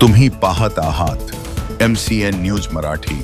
तुम्ही पाहत आहात M C N news Marathi.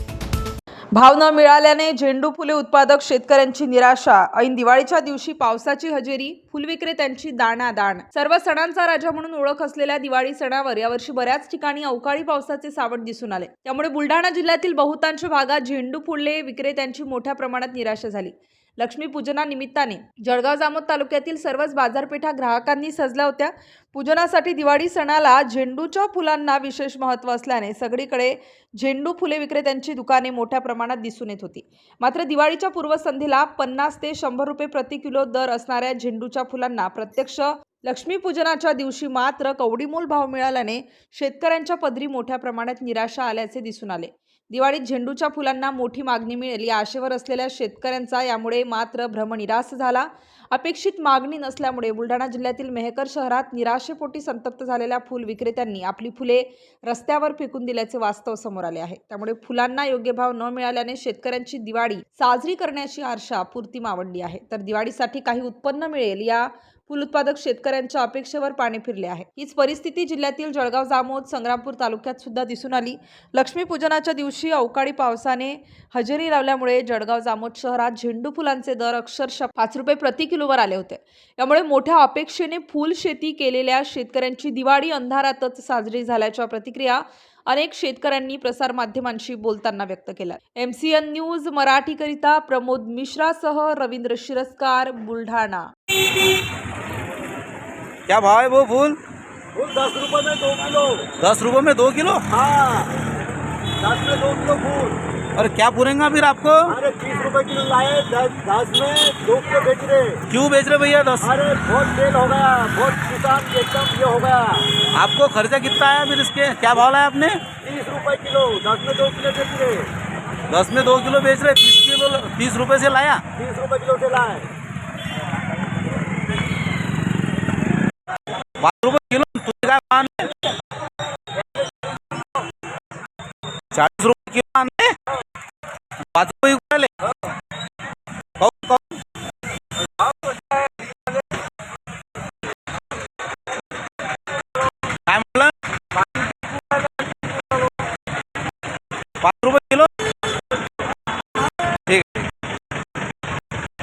भाव न मिळाल्याने झेंडू फुले उत्पादक शेतकऱ्यांची निराशा. ऐन दिवाळीच्या दिवशी पावसाची हजेरी फुलविक्रेत्यांची दाणादाण. सर्व सणांचा राजा म्हणून ओळख असलेल्या दिवाळी सणावर यावर्षी बऱ्याच ठिकाणी अवकाळी पावसाचे सावट दिसून आले. त्यामुळे बुलढाणा जिल्ह्यातील बहुतांश भागात झेंडू फुले विक्रेत्यांची मोठ्या प्रमाणात निराशा झाली. लक्ष्मीपूजनानिमित्ताने. जळगाव जामोद तालुक्यातील सर्वच बाजारपेठा ग्राहकांनी सजल्या होत्या. पूजनासाठी दिवाळी सणाला झेंडूच्या फुलांना विशेष महत्त्व असल्याने सगळीकडे झेंडू फुले विक्रेत्यांची दुकाने मोठ्या प्रमाणात दिसून येत होती. मात्र दिवाळीच्या पूर्वसंध्येला पन्नास ते शंभर रुपये प्रति किलो दर असणाऱ्या झेंडूच्या फुलांना प्रत्यक्ष लक्ष्मीपूजनाच्या दिवशी मात्र कवडीमोल भाव मिळाल्याने शेतकऱ्यांच्या पदरी मोठ्या प्रमाणात निराशा आल्याचे दिसून आले. दिवाळीत झेंडूच्या फुलांना मोठी मागणी मिळेल. या आशेवर असलेल्या शेतकऱ्यांचा यामुळे मात्र भ्रमनिरास झाला. अपेक्षित मागणी नसल्यामुळे बुलढाणा जिल्ह्यातील मेहकर शहरात निराशेपोटी संतप्त झालेल्या फुल विक्रेत्यांनी आपली फुले रस्त्यावर फेकून दिल्याचे वास्तव समोर आले आहे. त्यामुळे फुलांना योग्य भाव न मिळाल्याने शेतकऱ्यांची दिवाळी साजरी करण्याची आशा पूर्ती मावडली आहे. तर दिवाळीसाठी काही उत्पन्न मिळेल या फुल उत्पादक शेतकऱ्यांच्या अपेक्षेवर पाणी फिरले आहे. हीच परिस्थिती जिल्ह्यातील जळगाव जामोद संग्रामपूर तालुक्यात सुद्धा दिसून आली. लक्ष्मीपूजनाच्या दिवशी अवकाळी पावसाने हजेरी लावल्यामुळे जळगाव जामोद शहरात झेंडू फुलांचे दर अक्षरशः पाच रुपये प्रति किलोवर आले होते. यामुळे मोठ्या अपेक्षेने फुल शेती केलेल्या शेतकऱ्यांची दिवाळी अंधारातच साजरी झाल्याच्या प्रतिक्रिया अनेक शेतकऱ्यांनी प्रसारमाध्यमांशी बोलताना व्यक्त केल्या एम सी एन न्यूज मराठीकरिता प्रमोद मिश्रासह रवींद्र शिरस्कार बुलढाणा. क्या भाव है वो फूल? फूल दस रुपए में दो किलो. दस रुपए में दो किलो? हाँ. दस में दो किलो फूल. और क्या पूरेंगे फिर आपको? अरे तीस रुपए किलो लाए दस में दो किलो बेच रहे। क्यों बेच रहे भैया दस? अरे बहुत तेल हो गया बहुत किसान एकदम ये हो गया। आपको खर्चा कितना आया फिर इसके? क्या भाव लाया आपने? तीस रुपए किलो दस में दो किलो बेच रहे। दस में दो किलो बेच रहे तीस किलो तीस रुपए से लाया? तीस रुपए किलो से लाए। बारह रुपए किलो तुझे काय भाव आहे? चाळीस रुपये 바로 바.